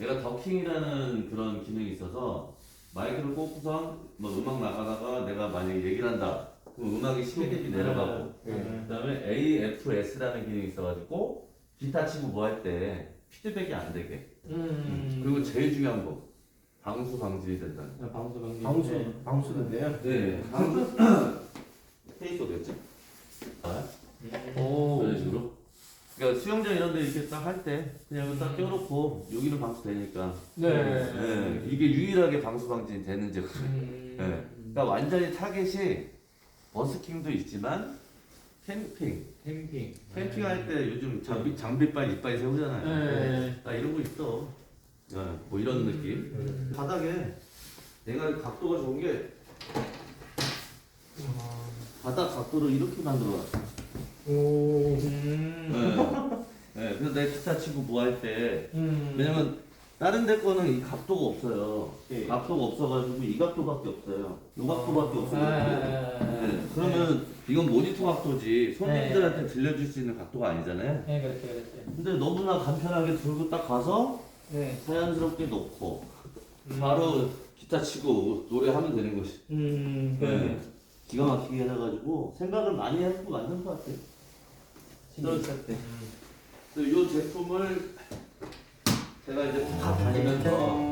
얘가 더킹이라는 그런 기능이 있어서 마이크를 꽂고선 뭐 음악 나가다가 내가 만약에 얘기를 한다. 그럼 음악이 10dB 내려가고 네. 그다음에 AFS라는 기능이 있어가지고 기타 치고 뭐 할 때 피드백이 안 되게 음. 그리고 제일 중요한 거 방수 방지이 된다는 거. 아, 방수 방지. 방수 네. 방수인데요. 네 방수 페이스 어디였지? 오. 그러니까 수영장 이런 데 이렇게 딱 할 때 그냥 딱 음. 껴놓고 여기는 방수 되니까 네. 네, 이게 유일하게 방수 방지 되는 제품 음. 네. 그러니까 완전히 타겟이 버스킹도 있지만 캠핑 캠핑. 캠핑 할 때 요즘 장비 장비빨 이빨 세우잖아요. 네. 아 이런 거 있어. 네, 뭐 이런 느낌. 음. 바닥에 내가 각도가 좋은 게 바닥 각도를 이렇게 만들어 놨어. 오. 음. 네. 네, 그래서 내 기타 치고 뭐 할 때 음. 왜냐면 다른 데 거는 이 각도가 없어요. 예. 각도가 없어가지고 이 각도밖에 없어요. 이 각도밖에 없어요. 아. 네, 그러면 이건 모니터 각도지 손님들한테 들려줄 수 있는 각도가 아니잖아요. 네, 그렇죠, 그렇죠. 근데 너무나 간편하게 들고 딱 가서 네. 자연스럽게 놓고 음. 바로 기타 치고 노래하면 되는 것이. 음. 네. 기가 막히게 해가지고 생각을 많이 해서 만든 것 같아요. 신경 썼대. 이 제품을 제가 이제 다 다니면서